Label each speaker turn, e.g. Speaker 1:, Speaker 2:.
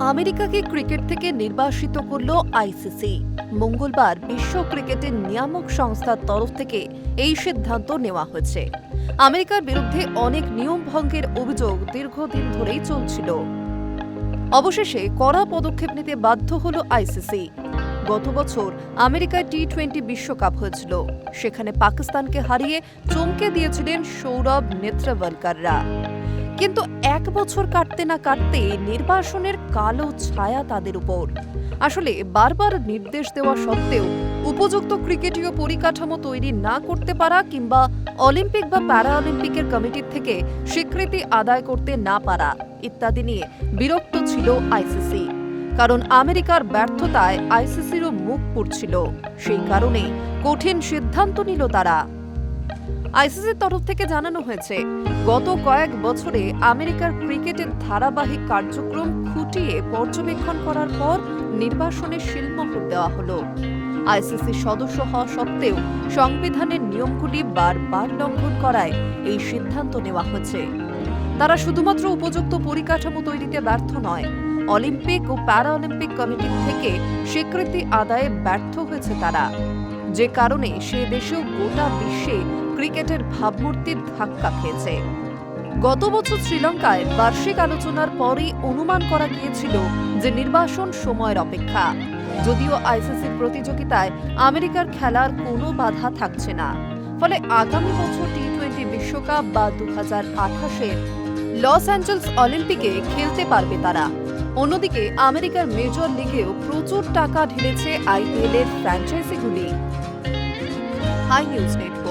Speaker 1: আমেরিকাকে ক্রিকেট থেকে নির্বাসিত করল আইসিসি। মঙ্গলবার বিশ্ব ক্রিকেটের নিয়ামক সংস্থার তরফ থেকে এই সিদ্ধান্ত নেওয়া হয়েছে। আমেরিকার বিরুদ্ধে অনেক নিয়ম ভঙ্গের অভিযোগ দীর্ঘদিন ধরেই চলছিল। অবশেষে কড়া পদক্ষেপ নিতে বাধ্য হল আইসিসি। গত বছর আমেরিকায় টি টোয়েন্টি বিশ্বকাপ হয়েছিল। সেখানে পাকিস্তানকে হারিয়ে চমকে দিয়েছিলেন সৌরভ নেত্রওয়ালকাররা কিন্তু এক বছর কাটতে না কাটতে নির্বাসনের কালো ছায়া তাদের উপর। আসলে বারবার নির্দেশ দেওয়া সত্ত্বেও উপযুক্ত ক্রিকেটীয় পরিকাঠামো তৈরি না করতে পারা কিংবা অলিম্পিক বা প্যারা অলিম্পিকের কমিটির থেকে স্বীকৃতি আদায় করতে না পারা ইত্যাদি নিয়ে বিরক্ত ছিল আইসিসি। কারণ আমেরিকার ব্যর্থতায় আইসিসিরও মুখ পুড়ছিল। সেই কারণে কঠিন সিদ্ধান্ত নিল তারা। আইসিসির তরফ থেকে জানানো হয়েছে, গত কয়েক বছরে আমেরিকার ক্রিকেটের ধারাবাহিক কার্যক্রম খুঁটিয়ে পর্যবেক্ষণ করার পর নির্বাসনের শিলমোহর দেওয়া হলো। আইসিসি সদস্য হওয়া সত্ত্বেও সংবিধানের নিয়মগুলি বারবার লঙ্ঘন করায় এই সিদ্ধান্ত নেওয়া হয়েছে। তারা শুধুমাত্র উপযুক্ত পরিকাঠামো তৈরিতে ব্যর্থ নয়, অলিম্পিক ও প্যারা অলিম্পিক কমিটির থেকে স্বীকৃতি আদায়ে ব্যর্থ হয়েছে তারা। যে কারণে সে দেশেও গোটা বিশ্বে ক্রিকেটের ভাবমূর্তির ধাক্কা খেয়েছে। গত বছর শ্রীলঙ্কায় বার্ষিক আলোচনার পরই অনুমান করা গিয়েছিল যে নির্বাসন সময়ের অপেক্ষা। যদিও আইসিসির প্রতিযোগিতায় আমেরিকার খেলার কোনো বাধা থাকছে না। ফলে আগামী বছর টি টোয়েন্টি বিশ্বকাপ বা দু হাজার লস অ্যাঞ্জেলস অলিম্পিকে খেলতে পারবে তারা। অন্যদিকে আমেরিকার মেজর লিগেও প্রচুর টাকা ঢেলেছে আইপিএল এর ফ্র্যাঞ্চাইজিগুলি। High news net